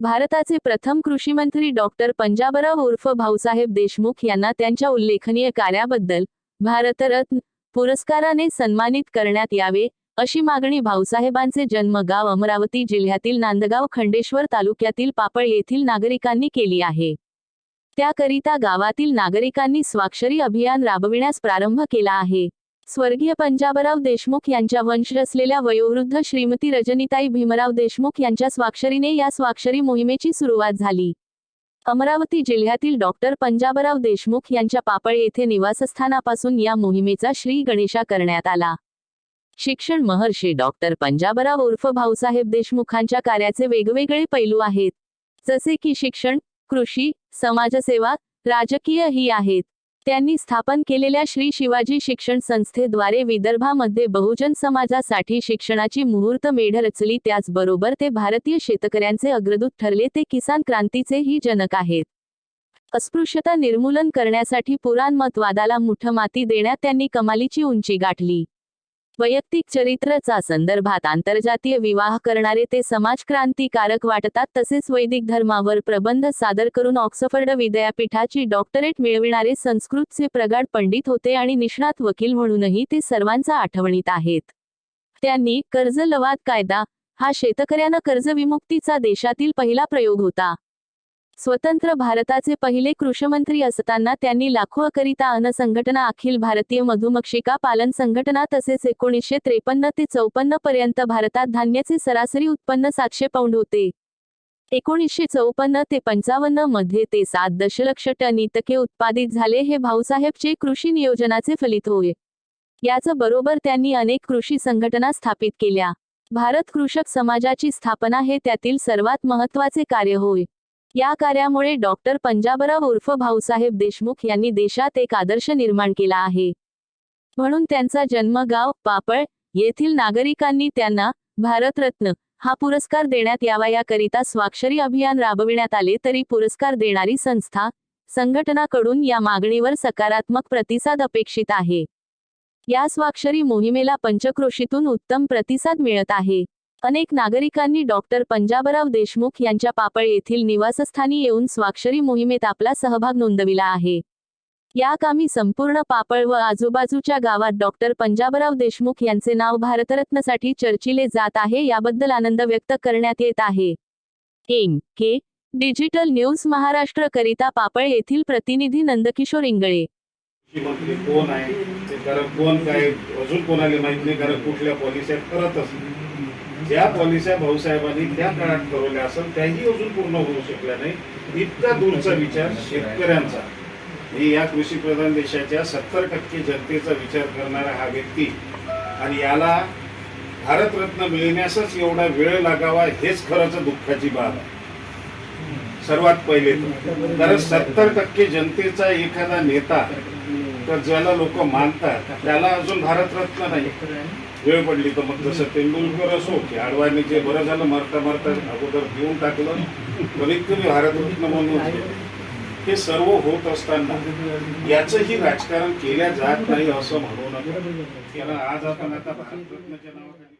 भारताचे प्रथम कृषीमंत्री डॉक्टर पंजाबराव उर्फ भाऊसाहेब देशमुख यांना त्यांच्या उल्लेखनीय कार्याबद्दल भारतरत्न पुरस्काराने सन्मानित करण्यात यावे अशी मागणी भाऊसाहेबांचे जन्मगाव अमरावती जिल्ह्यातील नांदगाव खंडेश्वर तालुक्यातील पापळ येथील नागरिकांनी केली आहे. त्याकरिता गावातील नागरिकांनी स्वाक्षरी अभियान राबविण्यास प्रारंभ केला आहे. स्वर्गीय पंजाबराव देशमुख यांच्या वंश असलेल्या वयोवृद्ध श्रीमती रजनीताई भीमराव देशमुख यांच्या स्वाक्षरीने या स्वाक्षरी मोहिमेची सुरुवात झाली. अमरावती जिल्ह्यातील डॉक्टर पंजाबराव देशमुख यांच्या पापळ येथे निवासस्थानापासून या मोहिमेचा श्री गणेशा करण्यात आला. शिक्षण महर्षी डॉक्टर पंजाबराव उर्फ भाऊसाहेब देशमुखांच्या कार्याचे वेगवेगळे पैलू आहेत. जसे की शिक्षण कृषी समाजसेवा राजकीय ही आहेत. त्यांनी स्थापन केलेल्या श्री शिवाजी शिक्षण संस्थेद्वारे विदर्भामध्ये बहुजन समाजासाठी शिक्षणाची मुहूर्त मेढ रचली. त्याचबरोबर ते भारतीय शेतकऱ्यांचे अग्रदूत ठरले. ते किसान क्रांतीचेही जनक आहेत. अस्पृश्यता निर्मूलन करण्यासाठी पुराणमतवादाला मुठमाती देण्यात त्यांनी कमालीची उंची गाठली. वैयक्तिक चरित्रचा संदर्भात आंतरजातीय विवाह करणारे ते समाजक्रांतिकारक वाटतात तसेच वैदिक धर्मावर प्रबंध सादर करून ऑक्सफर्ड विद्यापीठाची डॉक्टरेट मिळविणारे संस्कृतचे प्रगाढ पंडित होते आणि निष्णात वकील म्हणूनही ते सर्वांचा आठवणीत आहेत. त्यांनी कर्ज लवाद कायदा हा शेतकऱ्यांना कर्जविमुक्तीचा देशातील पहिला प्रयोग होता. स्वतंत्र भारताचे पहिले कृषमंत्री असताना त्यांनी लाखोकरिता अन्न संघटना अखिल भारतीय मधुमक्षिका पालन संघटना तसेच एकोणीसशे त्रेपन्न ते चौपन्न पर्यंत भारतात धान्याचे सरासरी उत्पन्न सातशे पौंड होते. एकोणीसशे चौपन्न ते पंचावन्नमध्ये ते सात दशलक्ष टन इतके उत्पादित झाले हे भाऊसाहेबचे कृषी नियोजनाचे फलित होय. याच बरोबर त्यांनी अनेक कृषी संघटना स्थापित केल्या. भारत कृषक समाजाची स्थापना हे त्यातील सर्वात महत्त्वाचे कार्य होय. या कार्यामुळे डॉक्टर पंजाबराव उर्फ भाऊसाहेब देशमुख यांनी देशात एक आदर्श निर्माण केला आहे. म्हणून त्यांचा जन्मगाव पापळ येथील नागरिकांनी त्यांना भारतरत्न हा पुरस्कार देण्यात यावा याकरिता स्वाक्षरी अभियान राबविण्यात आले तरी पुरस्कार देणारी संस्था संघटनाकडून या मागणीवर सकारात्मक प्रतिसाद अपेक्षित आहे. या स्वाक्षरी मोहिमेला पंचक्रोशीतून उत्तम प्रतिसाद मिळत आहे. अनेक नागरिकांनी डॉक्टर पंजाबराव देशमुख यांच्या पापळ येथील निवासस्थानी येऊन स्वाक्षरी मोहिमेत आपला सहभाग नोंदविला आहे. या कामी संपूर्ण पापळ व आजूबाजूच्या गावात डॉक्टर पंजाबराव देशमुख यांचे नाव भारतरत्नसाठी चर्चिले जात आहे याबद्दल आनंद व्यक्त करण्यात येत आहे. M. K. Digital news Maharashtra करिता पापळ येथील प्रतिनिधी नंदकिशोर इंगळे. कोण आहे? कोण काय? अजून कोणाला माहीत नाही कारण कुठल्या पॉलिसी करतच ज्या पॉलिस्या भाऊसाहेबांनी त्या काळात ठरवल्या असेल त्याही अजून पूर्ण होऊ शकल्या नाही इतका दूरचा विचार शेतकऱ्यांचा. हे या कृषी प्रधान देशाच्या सत्तर टक्के जनतेचा विचार करणारा हा व्यक्ती आणि याला भारतरत्न मिळण्यासच एवढा वेळ लागावा हेच खरंच दुःखाची बाब आहे. सर्वात पहिले तर. कारण सत्तर टक्के जनतेचा एखादा नेता तर ज्याला लोक मानतात त्याला अजून भारतरत्न नाही. वेळ पडली तर मग जसं तेंडुलकर असो की आडवाणी जे बरं झालं मरता मारता अगोदर देऊन टाकलं कमीत कमी भारतरत्न म्हणून हे सर्व होत असताना याचंही राजकारण केल्या जात नाही असं म्हणू नका त्याला आज आपण आता भारतरत्नच्या नावाखाली